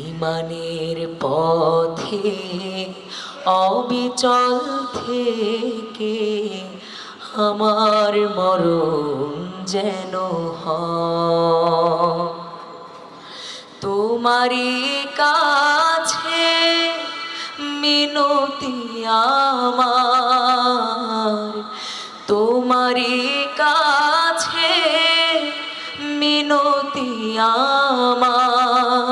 ইমানের পথে, অবিচল থেকে আমার মরণ যেন তোমারই কাছে মিনতি আমার, তোমারই কাছে মিনতি আমার।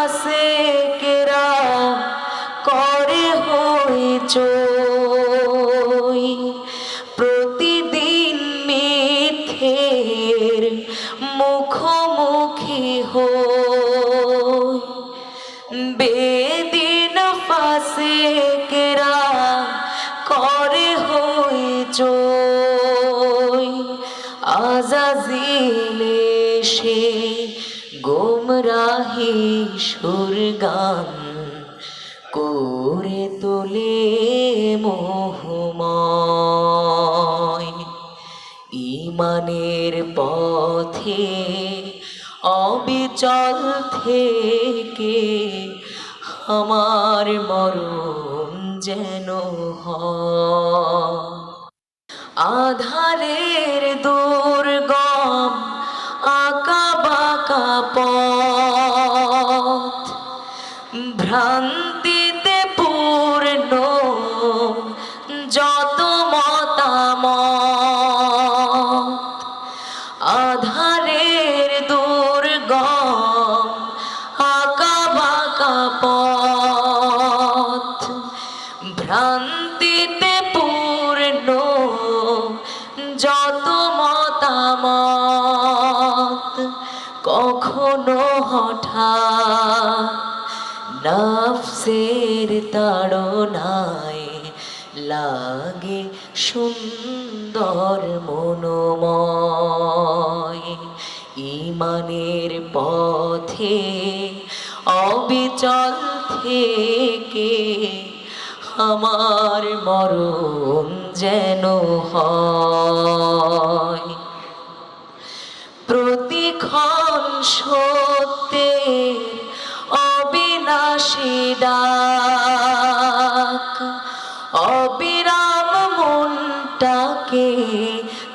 ফাঁসে কেরা করে হই চই। প্রতিদিন মিথ্যের মুখোমুখি হই। বেদিন ফাঁসে কেরা করে হই চই। আজাজিলে সে গোমরাহি সুর গান করে তোলে মোহময়। ইমানের পথে অবিচল থেকে আমার মরণ যেন হয়। ভ্রান্তিতে পূর্ণ, যত মতামত, আধারের দুর্গম, আঁকা বাঁকা পথ। ভ্রান্তিতে পূর্ণ, যত মতামত, কখনো হঠাৎ নফসের তাড়নায় লাগে সুন্দর মনোময়। ইমানের পথে অবিচল থেকে আমার মরণ যেন হয়। ডাক অবিরাম মনটাকে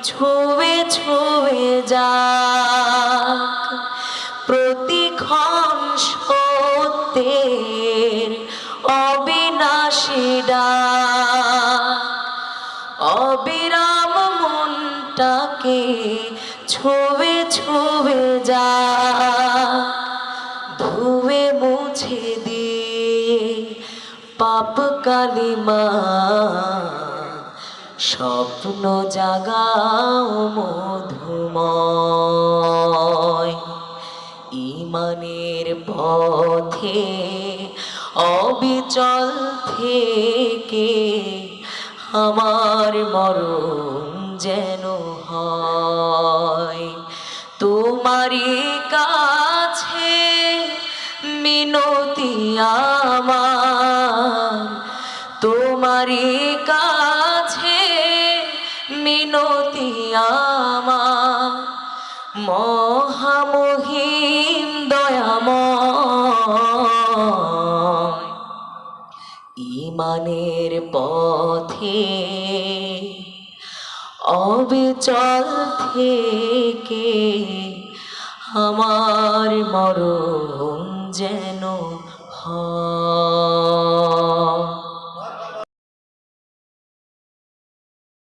ছুঁয়ে ছুঁয়ে যাক। প্রতিক্ষণ সত্যের অবিনাশী ডাক। অবিরাম মনটাকে ছুঁয়ে ছুঁয়ে যা পাপ কালিমা, স্বপ্ন জাগাও মধুময়। ইমানের পথে, অবিচল থেকে আমার মরণ যেন হয়। তোমারই কাছে মিনতি আমার তোমারই কাছে মিনতি আমার। মহামহিম দয়াময়। ইমানের পথে অবিচল থেকে আমার মরণ যেন হয়।